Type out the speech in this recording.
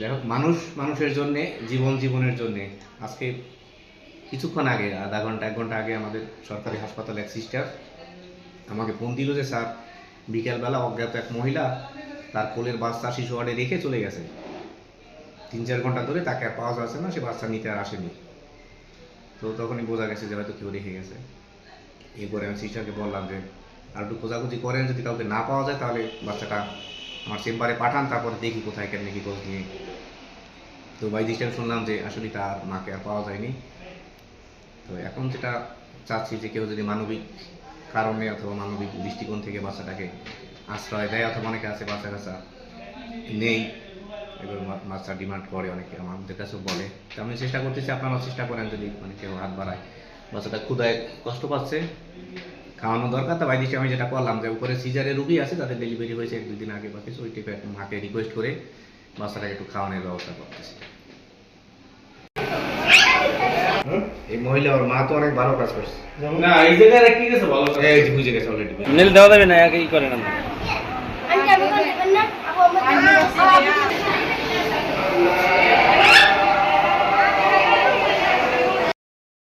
যাই হোক, মানুষ, মানুষের জন্যে, জীবন জীবনের জন্যে। আজকে কিছুক্ষণ আগে, আধা ঘণ্টা, এক ঘণ্টা আগে আমাদের সরকারি হাসপাতালে এক সিস্টার আমাকে ফোন দিল যে, স্যার, বিকেলবেলা অজ্ঞাত এক মহিলা তার কোলের বাচ্চা শিশু ওয়ার্ডে রেখে চলে গেছে। তিন চার ঘণ্টা ধরে তাকে আর পাওয়া যাচ্ছে না, সে বাচ্চা নিতে আর আসেনি। তো তখনই বোঝা গেছে যে, হয়তো কেউ রেখে গেছে। এরপরে আমি সিস্টারকে বললাম যে, আর একটু খোঁজাখুঁজি করেন, যদি কাউকে না পাওয়া যায় তাহলে বাচ্চাটা আমার চেম্বারে পাঠান, তারপরে দেখি কোথায় কেন কি খোঁজ নিয়ে। তো বাই দিস শুনলাম যে আসলে তার মাকে আর পাওয়া যায়নি। তো এখন যেটা চাচ্ছি যে কেউ যদি মানবিক কারণে অথবা মানবিক দৃষ্টিকোণ থেকে বাচ্চাটাকে আশ্রয় দেয় অথবা অনেকে আছে বাচ্চা কাচ্চা নেই এবার মা- বাচ্চা ডিমান্ড করে অনেকে আমাদের কাছেও বলে। তো আমি চেষ্টা করতেছি, আপনারাও চেষ্টা করেন যদি মানে কেউ হাত বাড়ায়। বাচ্চাটা ক্ষুদায় কষ্ট পাচ্ছে। খাওয়ানো দরকার। তো বাইদিকে আমি যেটা করলাম যে উপরে সিজারে রুগী আছে তাদের ডেলিভারি হয়েছে এক দুদিন আগে বা কিছু ওই টাইপের মাকে রিকোয়েস্ট করে বাচ্চাটাকে একটু খাওয়ানোর ব্যবস্থা করতেছি। এই মহিলা ওর মা তো অনেক ভালো কাজ করছে। না এই জায়গায় কি গেছে ভালো। এই বুঝে গেছে অলরেডি নেল দেওয়া যাবে না কি করেন আমরা